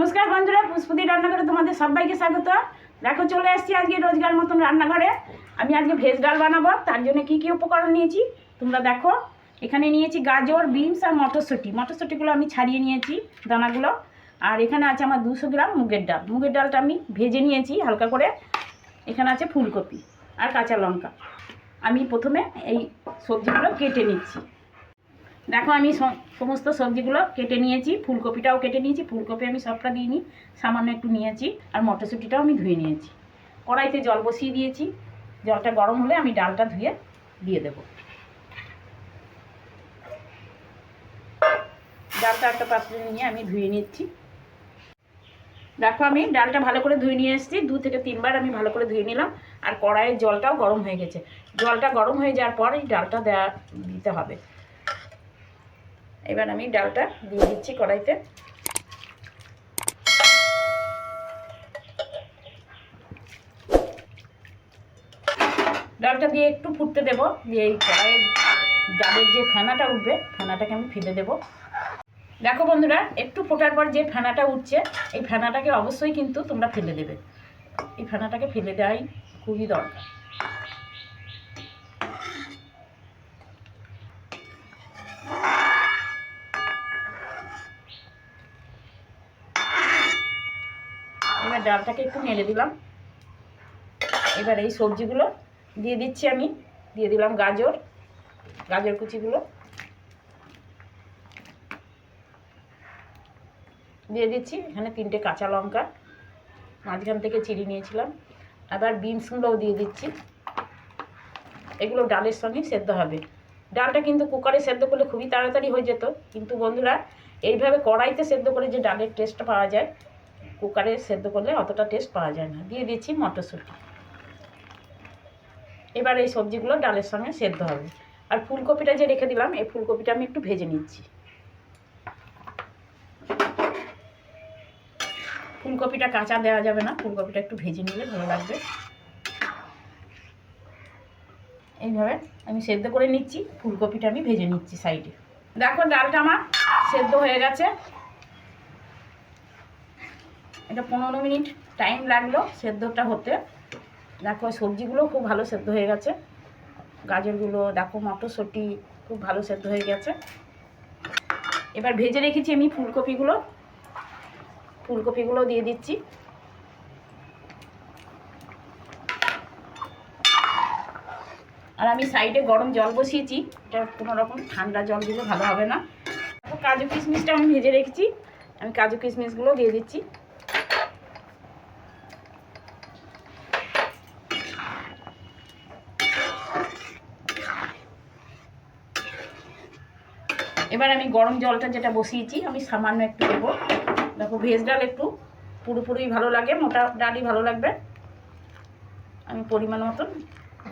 নমস্কার বন্ধুরা পুষ্পতি রান্নাঘরে তোমাদের সবাইকে স্বাগত। দেখো, চলে এসেছি আজকে রোজগার মতন রান্নাঘরে। আমি আজকে ভেজ ডাল বানাবো, তার জন্য কি কি উপকরণ নিয়েছি? তোমরা দেখো, এখানে নিয়েছি গাজর, বিনস আর মটরশুঁটি। মটরশুঁটিগুলো আমি ছাড়িয়ে নিয়েছি দানাগুলো। আর এখানে আছে আমার দুশো গ্রাম মুগের ডাল। মুগের ডালটা আমি ভেজে নিয়েছি হালকা করে। এখানে আছে ফুলকপি আর কাঁচা লঙ্কা। আমি প্রথমে এই সবজিগুলো কেটে নিচ্ছি। দেখো, আমি সমস্ত সবজিগুলো কেটে নিয়েছি, ফুলকপিটাও কেটে নিয়েছি, ফুলকপি আমি সবটা দিইনি, সামান্য একটু নিয়েছি, আর মটরশুঁটিটাও আমি ধুয়ে নিয়েছি। কড়াইতে জল বসিয়ে দিয়েছি, জলটা গরম হলে আমি ডালটা ধুয়ে দিয়ে দেব। ডালটা একটা পাত্রে নিয়ে আমি ধুয়ে নিচ্ছি। দেখো, আমি ডালটা ভালো করে ধুয়ে নিয়ে এসেছি, দু থেকে তিনবার আমি ভালো করে ধুয়ে নিলাম, আর কড়াইয়ের জলটাও গরম হয়ে গেছে। জলটা গরম হয়ে যাওয়ার পর এই ডালটা দেওয়া দিতে হবে। এবার আমি ডালটা দিয়ে দিচ্ছি কড়াইতে। ডালটা দিয়ে একটু ফুটতে দেবো, দিয়ে এই কড়াইয়ের ডালের যে ফেনাটা উঠবে, ফেনাটাকে আমি ফেলে দেবো। দেখো বন্ধুরা, একটু ফোটার পর যে ফেনাটা উঠছে, এই ফেনাটাকে অবশ্যই কিন্তু তোমরা ফেলে দেবে। এই ফেনাটাকে ফেলে দেওয়াই খুবই দরকার। এবার ডালটাকে একটু নেড়ে দিলাম। এবার এই সবজিগুলো দিয়ে দিচ্ছি আমি। দিয়ে দিলাম গাজর গাজর কুচিগুলো। দিয়ে দিচ্ছি এখানে তিনটে কাঁচা লঙ্কা, মাঝখান থেকে চিড়ি নিয়েছিলাম। আবার বিনসগুলোও দিয়ে দিচ্ছি। এগুলো ডালের সঙ্গে সেদ্ধ হবে। ডালটা কিন্তু কুকারে সেদ্ধ করলে খুবই তাড়াতাড়ি হয়ে যেত। কিন্তু বন্ধুরা, এইভাবে কড়াইতে সেদ্ধ করে যে ডালের টেস্টটা পাওয়া যায় কুকারে সেদ্ধ করলে অতটা টেস্ট পাওয়া যায় না। দিয়ে দিচ্ছি মটরশুঁটি। এবার এই সবজিগুলো ডালের সঙ্গে সেদ্ধ হবে। আর ফুলকপিটা যে রেখে দিলাম, এই ফুলকপিটা আমি একটু ভেজে নিচ্ছি। ফুলকপিটা কাঁচা দেওয়া যাবে না, ফুলকপিটা একটু ভেজে নিলে ভালো লাগবে। এইভাবে আমি সেদ্ধ করে নিচ্ছি, ফুলকপিটা আমি ভেজে নিচ্ছি সাইডে। দেখো ডালটা আমার সেদ্ধ হয়ে গেছে। এটা পনেরো মিনিট টাইম লাগল সেদ্ধটা হতে। দেখো সবজিগুলো খুব ভালো সেদ্ধ হয়ে গেছে। গাজরগুলো, দেখো, মটরশুঁটি খুব ভালো সেদ্ধ হয়ে গেছে। এবার ভেজে রেখেছি আমি ফুলকপিগুলো। ফুলকপিগুলো দিয়ে দিচ্ছি। আর আমি সাইডে গরম জল বসিয়েছি। এটা কোনো রকম ঠান্ডা জল দিলে ভালো হবে না। কাজু কিশমিশটা আমি ভেজে রেখেছি। আমি কাজু কিশমিশগুলো দিয়ে দিচ্ছি। এবার আমি গরম জলটা যেটা বসিয়েছি, আমি সামান্য একটু দেবো। দেখো, ভেজ ডাল একটু পুরোপুরি ভালো লাগে, মোটা ডালই ভালো লাগবে। আমি পরিমাণ মতন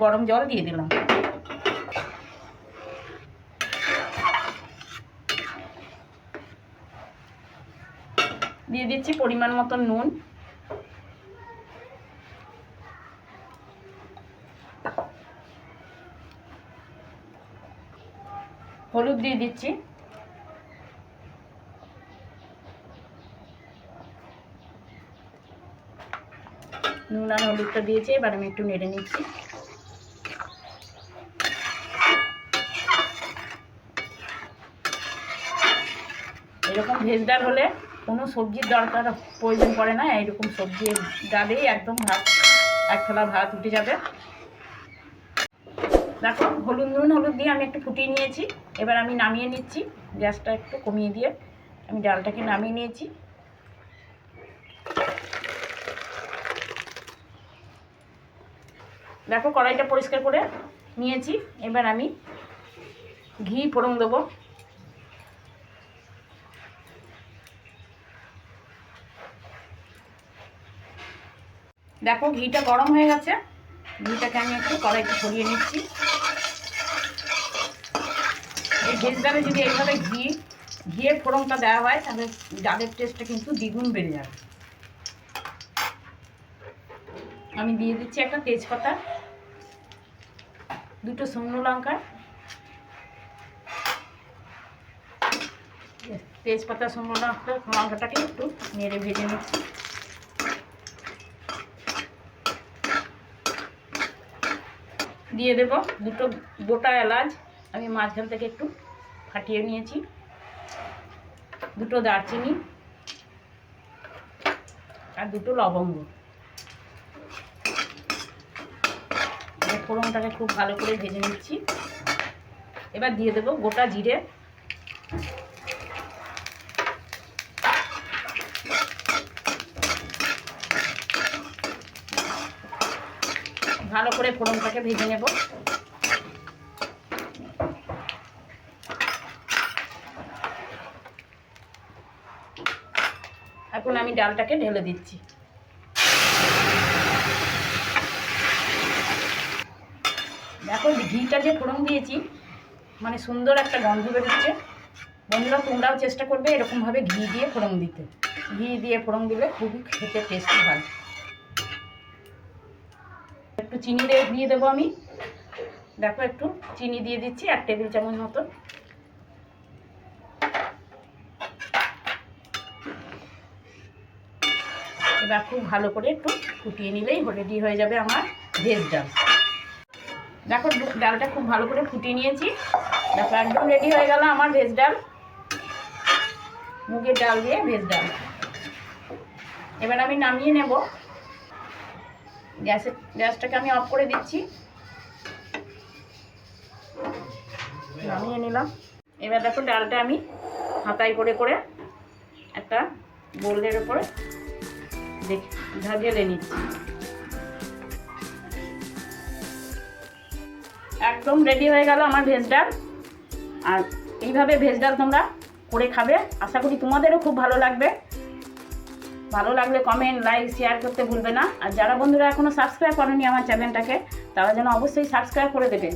গরম জল দিয়ে দিলাম। দিয়ে দিচ্ছি পরিমাণ মতন নুন। হলুদ দিয়ে দিচ্ছি। নুন আর হলুদটা দিয়েছি, এবার আমি একটু নেড়ে নিচ্ছি। এরকম ভেজ ডাল হলে কোনো সবজির দরকার প্রয়োজন পড়ে না এরকম সবজি ডালেই একদম ভাত, এক থালা ভাত উঠে যাবে। দেখো, হলুদ, নুন, হলুদ দিয়ে আমি একটু ফুটিয়ে নিয়েছি। এবার আমি নামিয়ে নিচ্ছি, গ্যাসটা একটু কমিয়ে দিয়ে আমি ডালটাকে নামিয়ে নিয়েছি। দেখো কড়াইটা পরিষ্কার করে নিয়েছি। এবার আমি ঘি ফোড়ন দেবো। দেখো ঘিটা গরম হয়ে গেছে। ঘিটাকে আমি একটু কড়াইতে ছড়িয়ে নিচ্ছি। এই ভেজ ডালে যদি এইভাবে ঘি, ঘিয়ের ফোড়নটা দেওয়া হয়, তাহলে ডালের টেস্টটা কিন্তু দ্বিগুণ বেড়ে যাবে। আমি দিয়ে দিচ্ছি একটা তেজপাতা। দুটো শুকনো লঙ্কা, তেজপাতা শুকনো লঙ্কা, লঙ্কাটাকে একটু নেড়ে ভেজে নিচ্ছি। দিয়ে দেব দুটো গোটা এলাচ, আমি মাঝখান থেকে একটু ফাটিয়ে নিয়েছি। দুটো দারচিনি আর দুটো লবঙ্গ। ফোড়নটাকে খুব ভালো করে ভেজে নিচ্ছি। এবার দিয়ে দেবো গোটা জিরে। ভালো করে ফোড়নটাকে ভেজে নেব। এখন আমি ডালটাকে ঢেলে দিচ্ছি। দেখো ঘিটা যে ফোড়ন দিয়েছি মানে সুন্দর একটা গন্ধ বেরোচ্ছে। বন্ধুরা, তোমরাও চেষ্টা করবে এরকমভাবে ঘি দিয়ে ফোড়ন দিতে। ঘি দিয়ে ফোড়ন দিলে খুবই খেতে টেস্টি হয়। একটু চিনি দিয়ে দেবো আমি। দেখো, একটু চিনি দিয়ে দিচ্ছি, এক টেবিল চামচ মতো। এবার খুব ভালো করে একটু ফুটিয়ে নিলেই রেডি হয়ে যাবে আমার ভেজ ডাল দেখো ডালটা খুব ভালো করে ফুটিয়ে নিয়েছি। দেখো, একদম রেডি হয়ে গেল আমার ভেজ ডাল। মুগের ডাল দিয়ে ভেজ ডাল। এবার আমি নামিয়ে নেব। গ্যাসের গ্যাসটাকে আমি অফ করে দিচ্ছি। নামিয়ে নিলাম। এবার দেখো, ডালটা আমি হাতাই করে করে একটা বোল্ডের উপরে দেখ ঢেলে নিচ্ছি। একদম রেডি হয়ে গেল আমার ভেজ ডাল। আর এইভাবে ভেজ ডাল তোমরা করে খাবে। আশা করি তোমাদেরও খুব ভালো লাগবে। ভালো লাগলে কমেন্ট লাইক শেয়ার করতে ভুলবে না। আর যারা বন্ধুরা এখনও সাবস্ক্রাইব করেনি আমার চ্যানেলটাকে তারা যেন অবশ্যই সাবস্ক্রাইব করে দেবে।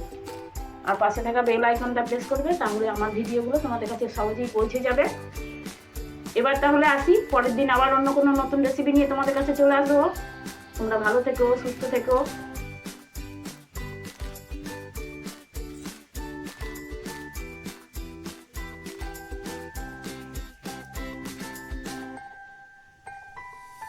আর পাশে থাকা বেল আইকনটা প্রেস করবে, তাহলে আমার ভিডিওগুলো তোমাদের কাছে সহজেই পৌঁছে যাবে। এবার তাহলে আসি। পরের দিন আবার অন্য কোনো নতুন রেসিপি নিয়ে তোমাদের কাছে চলে আসব। তোমরা ভালো থেকো, সুস্থ থেকো।